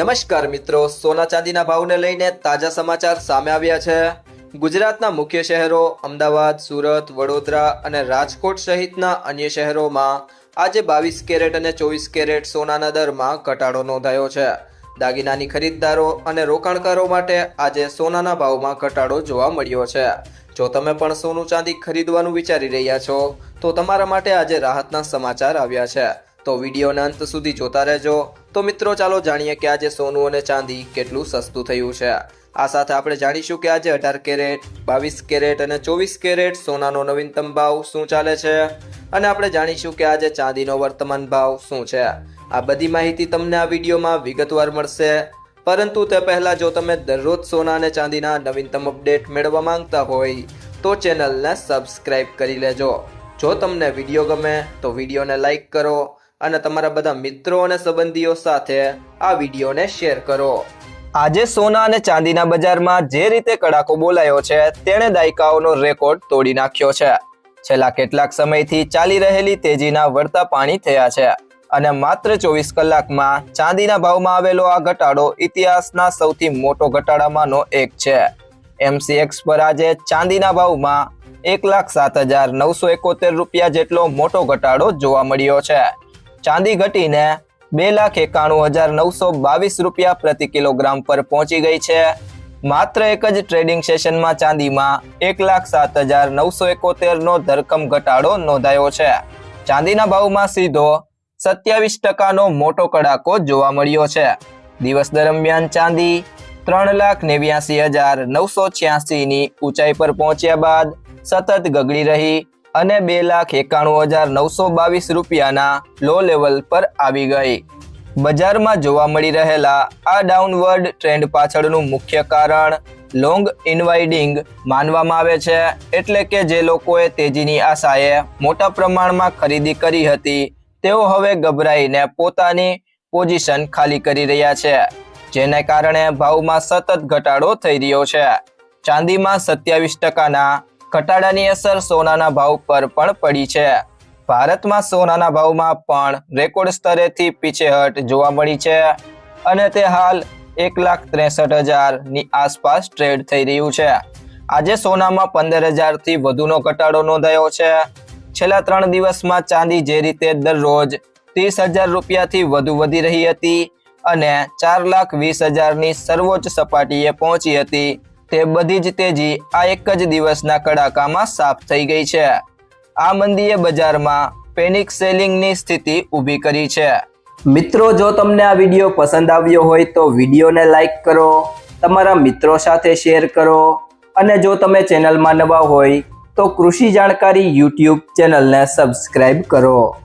નમસ્કાર મિત્રો, સોના ચાંદીના ભાવને લઈને તાજા સમાચાર સામે આવ્યા છે. ગુજરાતના મુખ્ય શહેરો અમદાવાદ, સુરત, વડોદરા અને રાજકોટ સહિતના અન્ય શહેરોમાં આજે બાવીસ કેરેટ અને ચોવીસ કેરેટ સોનાના દરમાં ઘટાડો નોંધાયો છે. દાગીનાની ખરીદદારો અને રોકાણકારો માટે આજે સોનાના ભાવમાં ઘટાડો જોવા મળ્યો છે. જો તમે પણ સોનું ચાંદી ખરીદવાનું વિચારી રહ્યા છો, તો તમારા માટે આજે રાહતના સમાચાર આવ્યા છે. તો વિડીયોના અંત સુધી જોતા રહેજો. તો મિત્રો, ચાલો જાણીએ કે આજે સોનું અને ચાંદી કેટલું સસ્તું થયું છે. આ સાથે આપણે જાણીશું કે આજે અઢાર કેરેટ, બાવીસ કેરેટ અને ચોવીસ કેરેટ સોનાનો નવીનતમ ભાવ શું ચાલે છે? અને આપણે જાણીશું કે આજે ચાંદીનો વર્તમાન ભાવ શું છે. આ બધી માહિતી તમને આ વિડીયોમાં વિગતવાર મળશે. પરંતુ તે પહેલાં જો તમે દરરોજ સોના અને ચાંદીના નવીનતમ અપડેટ મેળવવા માંગતા હોય, તો ચેનલને સબસ્ક્રાઇબ કરી લેજો. જો તમને વીડિયો ગમે, તો વિડીયોને લાઈક કરો અને તમારા બધા મિત્રો અને સંબંધીઓ સાથે આ વિડીયોને શેર કરો. આજે સોના અને ચાંદીના બજારમાં જે રીતે કડાકો બોલાયો છે, તેણે દાયકાઓનો રેકોર્ડ તોડી નાખ્યો છે. છેલ્લા કેટલાક સમયથી ચાલી રહેલી તેજીના વળતા પાણી થયા છે અને માત્ર ચોવીસ કલાકમાં ચાંદીના ભાવમાં આવેલો આ ઘટાડો ઇતિહાસના સૌથી મોટો ઘટાડામાંનો એક છે. એમસીએક્સ પર આજે ચાંદીના ભાવમાં એક લાખ સાત હજાર નવસો એકોતેર રૂપિયા જેટલો મોટો ઘટાડો જોવા મળ્યો છે. ચાંદી ઘટીને બે લાખ એકાણું હજાર નવસો બાવીસ રૂપિયા પ્રતિ કિલોગ્રામ પર પહોંચી ગઈ છે. માત્ર એક જ ટ્રેડિંગ સેશનમાં ચાંદીમાં એક લાખ સાત હજાર નવસો એકોતેરનો ધરકમ ઘટાડો નોંધાયો છે. ચાંદીના ભાવમાં સીધો સત્યાવીસ ટકાનો મોટો કડાકો જોવા મળ્યો છે. દિવસ દરમિયાન ચાંદી ત્રણ લાખ નેવ્યાસી હજાર નવસો છ્યાસીની ઊંચાઈ પર પહોંચ્યા બાદ સતત ગગડી રહી અને બે લાખ એકાણું હજાર નવસો બાવીસ રૂપિયાના લો લેવલ પર આવી ગઈ. બજારમાં જોવા મળી રહેલા આ ડાઉનવર્ડ ટ્રેન્ડ પાછળનું મુખ્ય કારણ લોંગ ઇન્વાઇડિંગ માનવામાં આવે છે, એટલે કે જે લોકોએ તેજીની આશાએ મોટા પ્રમાણમાં ખરીદી કરી હતી, તેઓ હવે ગભરાઈને પોતાની પોઝિશન ખાલી કરી રહ્યા છે, જેને કારણે ભાવમાં સતત ઘટાડો થઈ રહ્યો છે. ચાંદીમાં સત્યાવીસ ટકાના ઘટાડાની અસર સોનાના ભાવ પર પણ પડી છે. ભારતમાં સોનાના ભાવમાં પણ રેકોર્ડ સ્તરેથી પીછેહટ જોવા મળી છે અને તે હાલ એક લાખ ત્રેસઠ હજારની આસપાસ ટ્રેડ થઈ રહ્યું છે. આજે સોનામાં પંદર હજારથી વધુનો ઘટાડો નોંધાયો છે. છેલ્લા ત્રણ દિવસમાં ચાંદી જે રીતે દરરોજ ત્રીસ હજાર રૂપિયાથી વધુ વધી રહી હતી અને ચાર લાખ વીસ હજારની સર્વોચ્ચ સપાટીએ પહોંચી હતી. તે બધી જ તેજી આ એક જ દિવસના કડાકામાં સાફ થઈ ગઈ છે. આ મંદીએ બજારમાં પેનિક સેલિંગની સ્થિતિ ઊભી કરી છે. મિત્રો, જો તમને આ વીડિયો પસંદ આવ્યો હોય તો વિડીયોને લાઇક કરો, તમારા મિત્રો સાથે શેર કરો અને જો તમે ચેનલમાં નવા હોય તો કૃષિ જાણકારી યુટ્યુબ ચેનલને સબસ્ક્રાઈબ કરો.